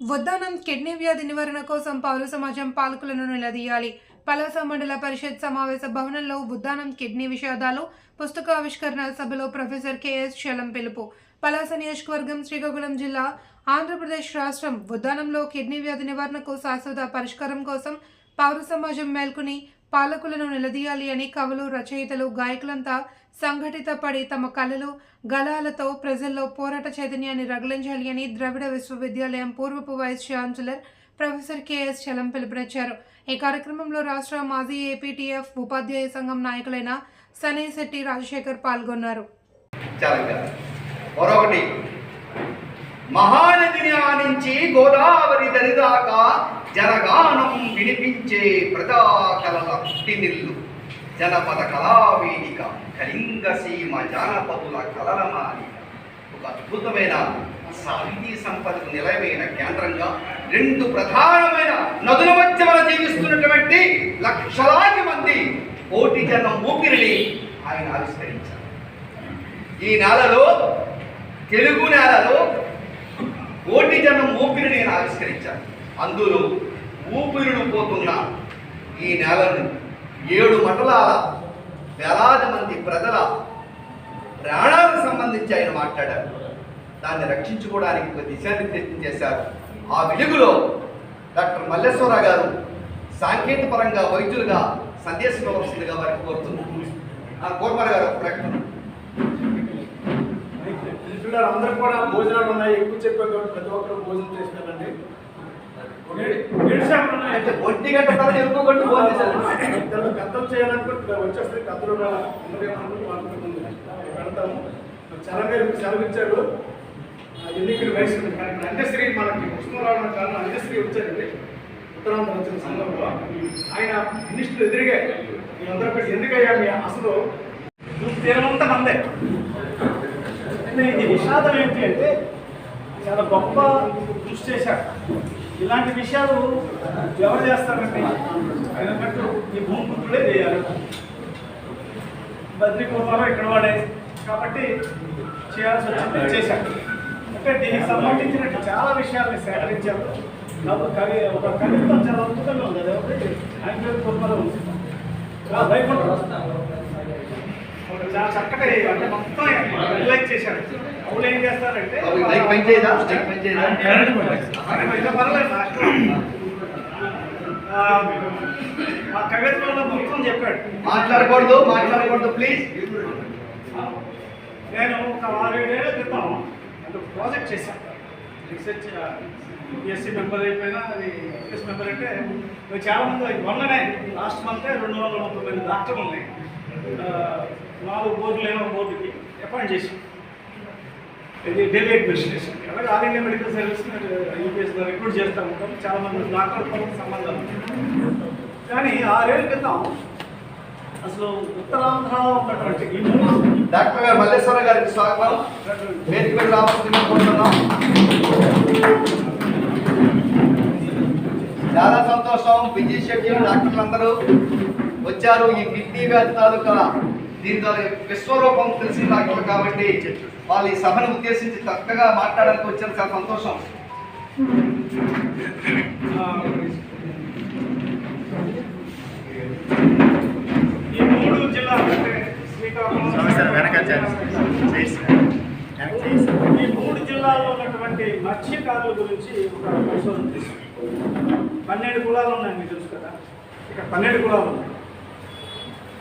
Uddanam kidney వ్యాధి నివారణ కోసం పౌర సమాజం పాలకులను నిలదీయాలి. పలాస మండల పరిషత్ సమావేశ భవనంలో ఉద్దానం కిడ్నీ విషాదాలు పుస్తకావిష్కరణ సభలో ప్రొఫెసర్ కెఎస్ శలం పిలుపు. పలాస నియోజకవర్గం శ్రీకాకుళం జిల్లా ఆంధ్రప్రదేశ్ రాష్ట్రం ఉద్దానంలో కిడ్నీ వ్యాధి నివారణకు శాశ్వత పరిష్కారం కోసం పౌర సమాజం మేల్కొని పాలకులను నిలదీయాలి అని కవులు రచయితలు గాయకులంతా సంఘటిత పడి తమ కళలు గలాలతో ప్రజల్లో పోరాట చైతన్యాన్ని రగిలించాలి అని ద్రవిడ విశ్వవిద్యాలయం పూర్వపు vice chancellor professor K S Chalam పిలుపునిచ్చారు. ఈ కార్యక్రమంలో రాష్ట్ర మాజీ ఏపీటీఎఫ్ ఉపాధ్యాయ సంఘం నాయకులైన సనేశెట్టి రాజశేఖర్ పాల్గొన్నారు. మరొకటి మహానదిని ఆనించి గోదావరి దరిదాకా జరగానం వినిపించే ప్రజా కళల పుట్టినిల్లు జనపద కళావేదిక కళింగ సీమ జానపదుల కళల మాలిక. ఒక అద్భుతమైన సాహితీ సంపదకు నిలయమైన కేంద్రంగా రెండు ప్రధానమైన నదుల మధ్య మనం జీవిస్తున్నటువంటి లక్షలాది మంది కోటి జనం ఊపిరిని ఆయన ఆవిష్కరించారు. ఈ నేలలో తెలుగు నేలలో కోటి జనం ఊపిరి నేను ఆవిష్కరించాను అందులో ఊపిరులు పోతున్న ఈ నేలను ఏడు మండలాల వేలాది మంది ప్రజల ప్రాణాలకు సంబంధించి ఆయన మాట్లాడారు. దాన్ని రక్షించుకోవడానికి ఒక దిశానిర్దేశం చేశారు. ఆ వెలుగులో డాక్టర్ మల్లేశ్వరరావు గారు సాంకేతిక పరంగా వైద్యులుగా సందేశం ఇవ్వవలసిందిగా వారికి కోరుతున్నాను ఆ గారు ఒక ప్రకటన. అందరూ కూడా భోజనాలు ఉన్నాయి. ఎక్కువ చెప్పారు కాబట్టి ప్రతి ఒక్కరు భోజనం చేసి వెళ్ళండి ఏడు శాఖలు ఉన్నాయి అంటే ఒంటి గంట తర్వాత ఎక్కువ ఫోన్ పెద్దలు చేయాలనుకుంటే వచ్చేస్తే పెద్దలు పెడతాము. చాలా గారు సెలవు ఇచ్చారు. ఆ వయసు అంత్యశ్రీ మనకి కృష్ణరావు కారణం అంత్యశ్రీ వచ్చారండి. ఉత్తరాంధ్ర వచ్చిన సందర్భంలో. ఆయన మినిస్టర్ ఎదురుగా మీరందరూ కూడా ఎందుకయ్యా మీ అసలు తీరమంతా మందే. ఇది విషాదం ఏంటి అంటే చాలా గొప్ప కృషి చేశారు. ఇలాంటి విషయాలు ఎవరు చేస్తారండి? ఆయన మట్టు ఈ భూమిపుత్రుడే చేయాలి. బద్రి కుమారం ఇక్కడ వాడే. కాబట్టి చేయాల్సి వచ్చింది చేశాను అంటే దీనికి సంబంధించిన చాలా విషయాల్ని సేకరించారు. కాబట్టి కవి ఒక కవిత్వం చాలా అద్భుతంగా ఉంది. అది ఒకటి ఆయన పేరు కుమారం ఉంది. ఆ వైకుంఠం చాలా చక్కటి అంటే మొత్తం రిలైజ్ చేశారు. అవును ఏం చేస్తారంటే పర్లేదు ఆ కవిత్వంలో మొత్తం చెప్పాడు. మాట్లాడకూడదు మాట్లాడకూడదు ప్లీజ్ నేను ఒక ఆరేడేళ్ళ క్రితం ఒక ప్రాజెక్ట్ చేశాను. రీసెర్చ్ బిఎస్సీ మెంబర్ అయిపోయినా అది ఎంఎస్ మెంబర్ అంటే చాలా మంది మొన్ననే లాస్ట్ మంతే రెండు వందల ముప్పై మంది డాక్టర్లు ఉన్నాయి. ఆ, నాలుగు బోర్డులు ఏమో బోర్డుకి అపాయింట్ చేసి. ఇది ఢిల్లీ అడ్మినిస్ట్రేషన్. అలాగే ఆల్ ఇండియా మెడికల్ సర్వీస్ యూపీఎస్లో రిక్రూట్ చేస్తూ ఉంటాం. చాలా మంది డాక్టర్లతో సంబంధాలు కానీ ఆరేళ్ళ క్రితం అసలు ఉత్తరాంధ్రలో ఉన్నటువంటి డాక్టర్ గారు మల్లేశ్వర గారికి స్వాగతం. వేదిక మీద రావాల్సిందిగా చాలా సంతోషం. Busy schedule. డాక్టర్లు అందరూ వచ్చారు. ఈ కిడ్నీ వ్యాధి తాలూకా దీని తాలూకా విశ్వరూపం తెలిసిన డాక్టర్లు కాబట్టి వాళ్ళు ఈ సభను ఉద్దేశించి చక్కగా మాట్లాడడానికి వచ్చారు. చాలా సంతోషం. ఈ మూడు జిల్లాలు అంటే శ్రీకాకుళం ఈ మూడు జిల్లాల్లో ఉన్నటువంటి మత్స్యకారుల గురించి ఒక పరిశోధన చేశాం పన్నెండు కులాలు ఉన్నాయి మీకు తెలుసు కదా. ఇక్కడ పన్నెండు కులాలు ఉన్నాయి.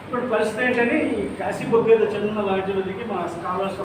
ఇప్పుడు పరిస్థితి ఏంటని ఈ కాశీ బొగ్గేద చిన్న వాటి మా స్కాలర్స్